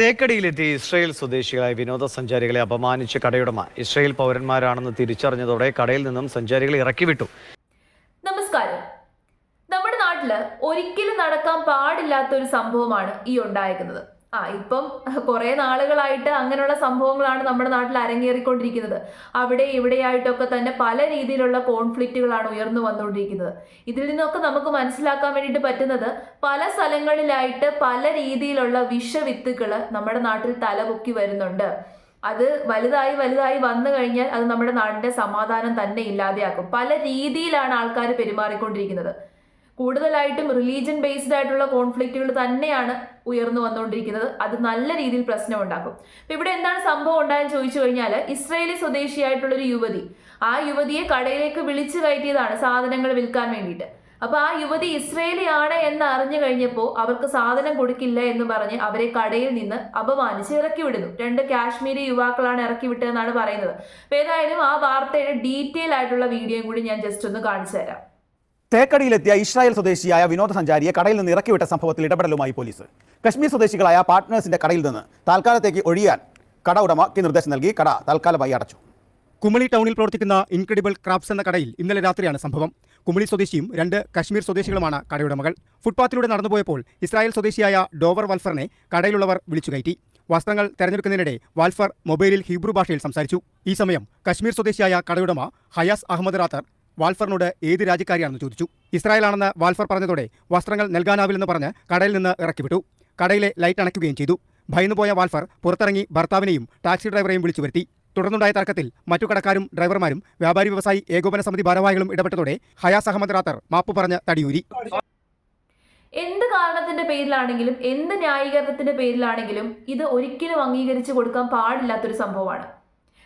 തേക്കടിയിലെത്തി Israel സ്വദേശികളായ വിനോദസഞ്ചാരികളെ അപമാനിച്ച കടയുടമ. ഇസ്രയേൽ പൗരന്മാരാണെന്ന് തിരിച്ചറിഞ്ഞതോടെ കടയിൽ നിന്നും സഞ്ചാരികളെ ഇറക്കിവിട്ടു നമസ്കാരം. നമ്മുടെ നാട്ടിൽ ഒരിക്കലും നടക്കാൻ പാടില്ലാത്ത ഒരു സംഭവമാണ് ഈ ഉണ്ടായിരിക്കുന്നത് ആ ഇപ്പം കുറെ നാളുകളായിട്ട് അങ്ങനെയുള്ള സംഭവങ്ങളാണ് നമ്മുടെ നാട്ടിൽ അരങ്ങേറിക്കൊണ്ടിരിക്കുന്നത്. അവിടെ ഇവിടെയായിട്ടൊക്കെ തന്നെ പല രീതിയിലുള്ള കോൺഫ്ലിക്റ്റുകളാണ് ഉയർന്നു വന്നുകൊണ്ടിരിക്കുന്നത്. ഇതിൽ നിന്നൊക്കെ നമുക്ക് മനസ്സിലാക്കാൻ വേണ്ടിയിട്ട് പറ്റുന്നത് പല സ്ഥലങ്ങളിലായിട്ട് പല രീതിയിലുള്ള വിഷവിത്തുക്കൾ നമ്മുടെ നാട്ടിൽ തലപൊക്കി വരുന്നുണ്ട്. അത് വലുതായി വലുതായി വന്നു കഴിഞ്ഞാൽ അത് നമ്മുടെ നാടിന്റെ സമാധാനം തന്നെ ഇല്ലാതെയാക്കും. പല രീതിയിലാണ് ആൾക്കാർ പെരുമാറിക്കൊണ്ടിരിക്കുന്നത്. കൂടുതലായിട്ടും റിലീജിയൻ ബേസ്ഡ് ആയിട്ടുള്ള കോൺഫ്ലിക്റ്റുകൾ തന്നെയാണ് ഉയർന്നു വന്നുകൊണ്ടിരിക്കുന്നത്. അത് നല്ല രീതിയിൽ പ്രശ്നം ഉണ്ടാക്കും അപ്പൊ ഇവിടെ എന്താണ് സംഭവം ഉണ്ടായെന്ന് ചോദിച്ചു കഴിഞ്ഞാൽ ഇസ്രയേലി സ്വദേശിയായിട്ടുള്ള ഒരു യുവതി ആ യുവതിയെ കടയിലേക്ക് വിളിച്ചു കയറ്റിയതാണ് സാധനങ്ങൾ വിൽക്കാൻ വേണ്ടിയിട്ട്. അപ്പൊ ആ യുവതി ഇസ്രയേലി ആണ് എന്ന് അറിഞ്ഞു കഴിഞ്ഞപ്പോൾ അവർക്ക് സാധനം കൊടുക്കില്ല എന്ന് പറഞ്ഞ് അവരെ കടയിൽ നിന്ന് അപമാനിച്ച് ഇറക്കി വിടുന്നു. രണ്ട് കാശ്മീരി യുവാക്കളാണ് ഇറക്കി വിട്ടതെന്നാണ് പറയുന്നത്. അപ്പൊ ഏതായാലും ആ വാർത്തയുടെ ഡീറ്റെയിൽ ആയിട്ടുള്ള വീഡിയോയും കൂടി ഞാൻ ജസ്റ്റ് ഒന്ന് കാണിച്ചു തരാം. തേക്കടിയിലെത്തിയ ഇസ്രായേൽ സ്വദേശിയായ വിനോദസഞ്ചാരിയെ കടയിൽ നിന്ന് ഇറക്കിവിട്ട സംഭവത്തിൽ ഇടപെടലുമായി പോലീസ്. കശ്മീർ സ്വദേശികളായ പാർട്ട്നേഴ്സിന്റെ കടയിൽ നിന്ന് താൽക്കാലത്തേക്ക് ഒഴിയാൻ കട ഉടമയ്ക്ക് നിർദ്ദേശം നൽകി കട തൽക്കാലമായി അടച്ചു. കുമളി ടൗണിൽ പ്രവർത്തിക്കുന്ന ഇൻക്രെഡിബിൾ ക്രാഫ്റ്റ്സ് എന്ന കടയിൽ ഇന്നലെ രാത്രിയാണ് സംഭവം. കുമളി സ്വദേശിയും രണ്ട് കശ്മീർ സ്വദേശികളുമാണ് കടയുടമകൾ ഫുട്പാത്തിലൂടെ നടന്നുപോയപ്പോൾ ഇസ്രായേൽ സ്വദേശിയായ ഡോവർ വാൽഫറിനെ കടയിലുള്ളവർ വിളിച്ചു കയറ്റി. വസ്ത്രങ്ങൾ തെരഞ്ഞെടുക്കുന്നതിനിടെ വാൽഫർ മൊബൈലിൽ ഹീബ്രു ഭാഷയിൽ സംസാരിച്ചു. ഈ സമയം കശ്മീർ സ്വദേശിയായ കടയുടമ ഹയാസ് അഹമ്മദ് റാത്തർ വാൽഫറിനോട് ഏത് രാജ്യക്കാരിയാണെന്ന് ചോദിച്ചു. ഇസ്രായേലാണെന്ന് വാൽഫർ പറഞ്ഞതോടെ വസ്ത്രങ്ങൾ നൽകാനാവില്ലെന്ന് പറഞ്ഞ് കടയിൽ നിന്ന് ഇറക്കിവിട്ടു. കടയിലെ ലൈറ്റ് അണയ്ക്കുകയും ചെയ്തു. ഭയന്നുപോയ വാൽഫർ പുറത്തിറങ്ങി ഭർത്താവിനെയും ടാക്സി ഡ്രൈവറെയും വിളിച്ചു വരുത്തി. തുടർന്നുണ്ടായ തർക്കത്തിൽ മറ്റു കടക്കാരും ഡ്രൈവർമാരും വ്യാപാരി വ്യവസായി ഏകോപന സമിതി ഭാരവാഹികളും ഇടപെട്ടതോടെ ഹയാസ് അഹമ്മദ് റാത്തർ മാപ്പ് പറഞ്ഞ് തടിയൂരി. എന്ത് കാരണത്തിന്റെ പേരിലാണെങ്കിലും എന്ത് ന്യായീകരണത്തിന്റെ പേരിലാണെങ്കിലും ഇത് ഒരിക്കലും അംഗീകരിച്ചു കൊടുക്കാൻ പാടില്ലാത്തൊരു സംഭവമാണ്.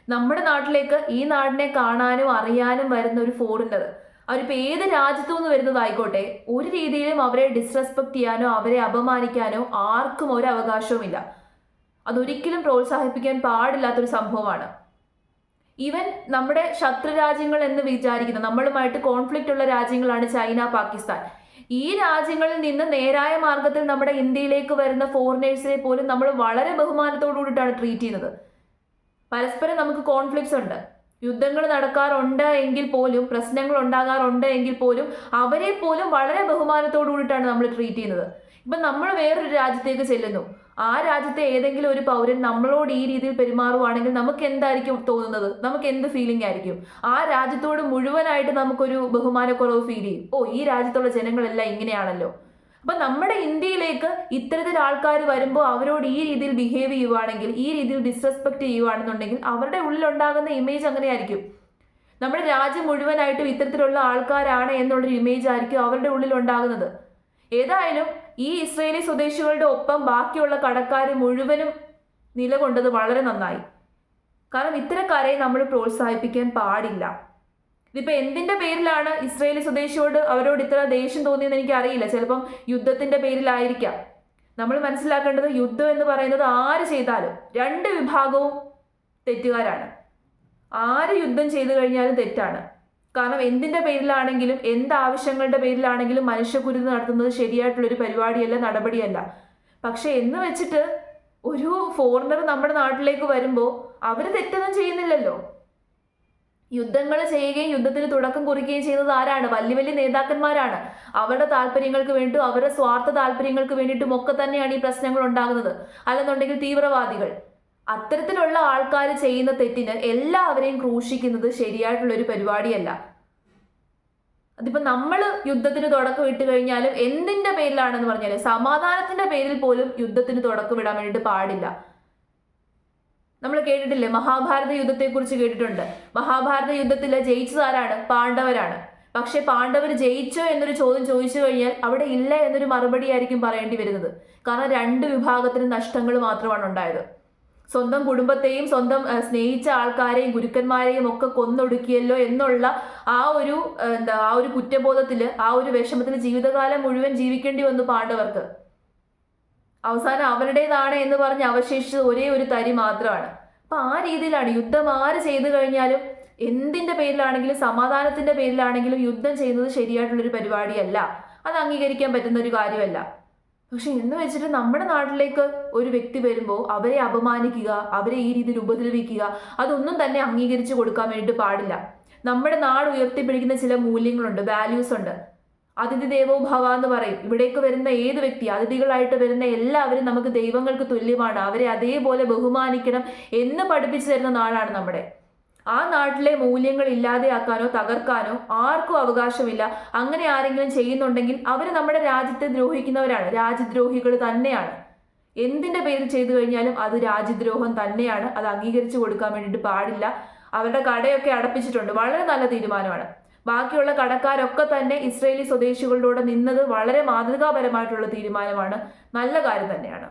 നമ്മുടെ നാട്ടിലേക്ക് ഈ നാടിനെ കാണാനും അറിയാനും വരുന്ന ഒരു ഫോറിനർ. അവരിപ്പോൾ ഏത് രാജ്യത്തു നിന്ന് വരുന്നതായിക്കോട്ടെ ഒരു രീതിയിലും അവരെ ഡിസ്റെസ്പെക്ട് ചെയ്യാനോ അവരെ അപമാനിക്കാനോ ആർക്കും ഒരു അവകാശവുമില്ല. അതൊരിക്കലും പ്രോത്സാഹിപ്പിക്കാൻ പാടില്ലാത്തൊരു സംഭവമാണ്. ഈവൻ നമ്മുടെ ശത്രു രാജ്യങ്ങൾ എന്ന് വിചാരിക്കുന്ന നമ്മളുമായിട്ട് കോൺഫ്ലിക്റ്റ് ഉള്ള രാജ്യങ്ങളാണ് ചൈന പാകിസ്ഥാൻ. ഈ രാജ്യങ്ങളിൽ നിന്ന് നേരായ മാർഗത്തിൽ നമ്മുടെ ഇന്ത്യയിലേക്ക് വരുന്ന ഫോറിനേഴ്സിനെ പോലും നമ്മൾ വളരെ ബഹുമാനത്തോടു കൂടിയിട്ടാണ് ട്രീറ്റ് ചെയ്യുന്നത്. പരസ്പരം നമുക്ക് കോൺഫ്ലിക്ട്സ് ഉണ്ട്. യുദ്ധങ്ങൾ നടക്കാറുണ്ട് എങ്കിൽ പോലും പ്രശ്നങ്ങൾ ഉണ്ടാകാറുണ്ട് എങ്കിൽ പോലും അവരെ പോലും വളരെ ബഹുമാനത്തോടു കൂടിയിട്ടാണ് നമ്മൾ ട്രീറ്റ് ചെയ്യുന്നത്. ഇപ്പം നമ്മൾ വേറൊരു രാജ്യത്തേക്ക് ചെല്ലുന്നു. ആ രാജ്യത്തെ ഏതെങ്കിലും ഒരു പൗരൻ നമ്മളോട് ഈ രീതിയിൽ പെരുമാറുവാണെങ്കിൽ നമുക്ക് എന്തായിരിക്കും തോന്നുന്നത്? നമുക്ക് എന്ത് ഫീലിംഗ് ആയിരിക്കും? ആ രാജ്യത്തോട് മുഴുവനായിട്ട് നമുക്കൊരു ബഹുമാനക്കുറവ് ഫീൽ ചെയ്യും. ഓ ഈ രാജ്യത്തുള്ള ജനങ്ങളെല്ലാം ഇങ്ങനെയാണല്ലോ. അപ്പൊ നമ്മുടെ ഇന്ത്യയിലേക്ക് ഇത്തരത്തിൽ ആൾക്കാർ വരുമ്പോൾ അവരോട് ഈ രീതിയിൽ ബിഹേവ് ചെയ്യുവാണെങ്കിൽ ഈ രീതിയിൽ ഡിസ്റെസ്പെക്ട് ചെയ്യുവാണെന്നുണ്ടെങ്കിൽ അവരുടെ ഉള്ളിലുണ്ടാകുന്ന ഇമേജ് അങ്ങനെയായിരിക്കും. നമ്മുടെ രാജ്യം മുഴുവനായിട്ടും ഇത്തരത്തിലുള്ള ആൾക്കാരാണ് എന്നുള്ളൊരു ഇമേജ് ആയിരിക്കും അവരുടെ ഉള്ളിൽ ഉണ്ടാകുന്നത് ഏതായാലും ഈ ഇസ്രയേലി സ്വദേശികളുടെ ഒപ്പം ബാക്കിയുള്ള കടക്കാർ മുഴുവനും നിലകൊണ്ടത് വളരെ നന്നായി. കാരണം ഇത്തരക്കാരെ നമ്മൾ പ്രോത്സാഹിപ്പിക്കാൻ പാടില്ല. ഇതിപ്പോ എന്തിന്റെ പേരിലാണ് ഇസ്രയേലി സ്വദേശിയോട് അവരോട് ഇത്ര ദേഷ്യം തോന്നിയെന്ന് എനിക്ക് അറിയില്ല ചിലപ്പം യുദ്ധത്തിന്റെ പേരിലായിരിക്കാം. നമ്മൾ മനസ്സിലാക്കേണ്ടത് യുദ്ധം എന്ന് പറയുന്നത് ആര് ചെയ്താലും രണ്ട് വിഭാഗവും തെറ്റുകാരാണ്. ആര് യുദ്ധം ചെയ്തു കഴിഞ്ഞാലും തെറ്റാണ്. കാരണം എന്തിന്റെ പേരിലാണെങ്കിലും എന്ത് ആവശ്യങ്ങളുടെ പേരിലാണെങ്കിലും മനുഷ്യക്കുരുതി നടത്തുന്നത് ശരിയായിട്ടുള്ളൊരു പരിപാടിയല്ല നടപടിയല്ല. പക്ഷെ എന്ന് വെച്ചിട്ട് ഒരു ഫോറിനർ നമ്മുടെ നാട്ടിലേക്ക് വരുമ്പോൾ അവർ തെറ്റൊന്നും ചെയ്യുന്നില്ലല്ലോ. യുദ്ധങ്ങൾ ചെയ്യുകയും യുദ്ധത്തിന് തുടക്കം കുറിക്കുകയും ചെയ്യുന്നത് ആരാണ്? വലിയ വലിയ നേതാക്കന്മാരാണ്. അവരുടെ താല്പര്യങ്ങൾക്ക് വേണ്ടിയും അവരുടെ സ്വാർത്ഥ താല്പര്യങ്ങൾക്ക് വേണ്ടിയിട്ടും ഒക്കെ തന്നെയാണ് ഈ പ്രശ്നങ്ങൾ ഉണ്ടാകുന്നത്. അല്ലെന്നുണ്ടെങ്കിൽ തീവ്രവാദികൾ. അത്തരത്തിലുള്ള ആൾക്കാർ ചെയ്യുന്ന തെറ്റിന് എല്ലാവരെയും ക്രൂശിക്കുന്നത് ശരിയായിട്ടുള്ള ഒരു പരിപാടിയല്ല. അതിപ്പോ നമ്മൾ യുദ്ധത്തിന് തുടക്കം ഇട്ട് കഴിഞ്ഞാലും എന്തിന്റെ പേരിലാണെന്ന് പറഞ്ഞാൽ സമാധാനത്തിന്റെ പേരിൽ പോലും യുദ്ധത്തിന് തുടക്കം ഇടാൻ വേണ്ടിയിട്ട് പാടില്ല. നമ്മൾ കേട്ടിട്ടില്ലേ? മഹാഭാരത യുദ്ധത്തെക്കുറിച്ച് കേട്ടിട്ടുണ്ട്. മഹാഭാരത യുദ്ധത്തിൽ ജയിച്ചത് ആരാണ്? പാണ്ഡവരാണ്. പക്ഷെ പാണ്ഡവർ ജയിച്ചോ എന്നൊരു ചോദ്യം ചോദിച്ചു കഴിഞ്ഞാൽ അവിടെ ഇല്ല എന്നൊരു മറുപടി ആയിരിക്കും പറയേണ്ടി വരുന്നത്. കാരണം രണ്ട് വിഭാഗത്തിന് നഷ്ടങ്ങൾ മാത്രമാണ് ഉണ്ടായത്. സ്വന്തം കുടുംബത്തെയും സ്വന്തം സ്നേഹിച്ച ആൾക്കാരെയും ഗുരുക്കന്മാരെയും ഒക്കെ കൊന്നൊടുക്കിയല്ലോ എന്നുള്ള ആ ഒരു എന്താ ആ ഒരു കുറ്റബോധത്തിൽ ആ ഒരു വിഷമത്തിൽ ജീവിതകാലം മുഴുവൻ ജീവിക്കേണ്ടി വന്നു പാണ്ഡവർക്ക്. അവസാനം അവരുടേതാണ് എന്ന് പറഞ്ഞ് അവശേഷിച്ചത് ഒരേ ഒരു തരി മാത്രമാണ്. അപ്പൊ ആ രീതിയിലാണ് യുദ്ധം ആര് ചെയ്തു കഴിഞ്ഞാലും എന്തിന്റെ പേരിലാണെങ്കിലും സമാധാനത്തിന്റെ പേരിലാണെങ്കിലും യുദ്ധം ചെയ്യുന്നത് ശരിയായിട്ടുള്ളൊരു പരിപാടിയല്ല. അത് അംഗീകരിക്കാൻ പറ്റുന്ന ഒരു കാര്യമല്ല. പക്ഷെ എന്ന് വെച്ചിട്ട് നമ്മുടെ നാട്ടിലേക്ക് ഒരു വ്യക്തി വരുമ്പോൾ അവരെ അപമാനിക്കുക അവരെ ഈ രീതിയിൽ ഉപദ്രവിക്കുക അതൊന്നും തന്നെ അംഗീകരിച്ചു കൊടുക്കാൻ വേണ്ടിയിട്ട് പാടില്ല. നമ്മുടെ നാട് ഉയർത്തിപ്പിടിക്കുന്ന ചില മൂല്യങ്ങളുണ്ട് വാല്യൂസ് ഉണ്ട്. അതിഥി ദേവോ ഭവ എന്ന് പറയും. ഇവിടേക്ക് വരുന്ന ഏത് വ്യക്തി അതിഥികളായിട്ട് വരുന്ന എല്ലാവരും നമുക്ക് ദൈവങ്ങൾക്ക് തുല്യമാണ്. അവരെ അതേപോലെ ബഹുമാനിക്കണം എന്ന് പഠിപ്പിച്ചു തരുന്ന നാടാണ് നമ്മുടെ. ആ നാട്ടിലെ മൂല്യങ്ങൾ ഇല്ലാതെയാക്കാനോ തകർക്കാനോ ആർക്കും അവകാശമില്ല. അങ്ങനെ ആരെങ്കിലും ചെയ്യുന്നുണ്ടെങ്കിൽ അവർ നമ്മുടെ രാജ്യത്തെ ദ്രോഹിക്കുന്നവരാണ്. രാജ്യദ്രോഹികൾ തന്നെയാണ്. എന്തിന്റെ പേരിൽ ചെയ്തു കഴിഞ്ഞാലും അത് രാജ്യദ്രോഹം തന്നെയാണ്. അത് അംഗീകരിച്ചു കൊടുക്കാൻ വേണ്ടിയിട്ട് പാടില്ല. അവരുടെ കടയൊക്കെ അടപ്പിച്ചിട്ടുണ്ട്. വളരെ നല്ല തീരുമാനമാണ്. ബാക്കിയുള്ള കടക്കാരൊക്കെ തന്നെ ഇസ്രയേലി സ്വദേശികളുടെ കൂടെ നിന്നത് വളരെ മാതൃകാപരമായിട്ടുള്ള തീരുമാനമാണ്. നല്ല കാര്യം തന്നെയാണ്.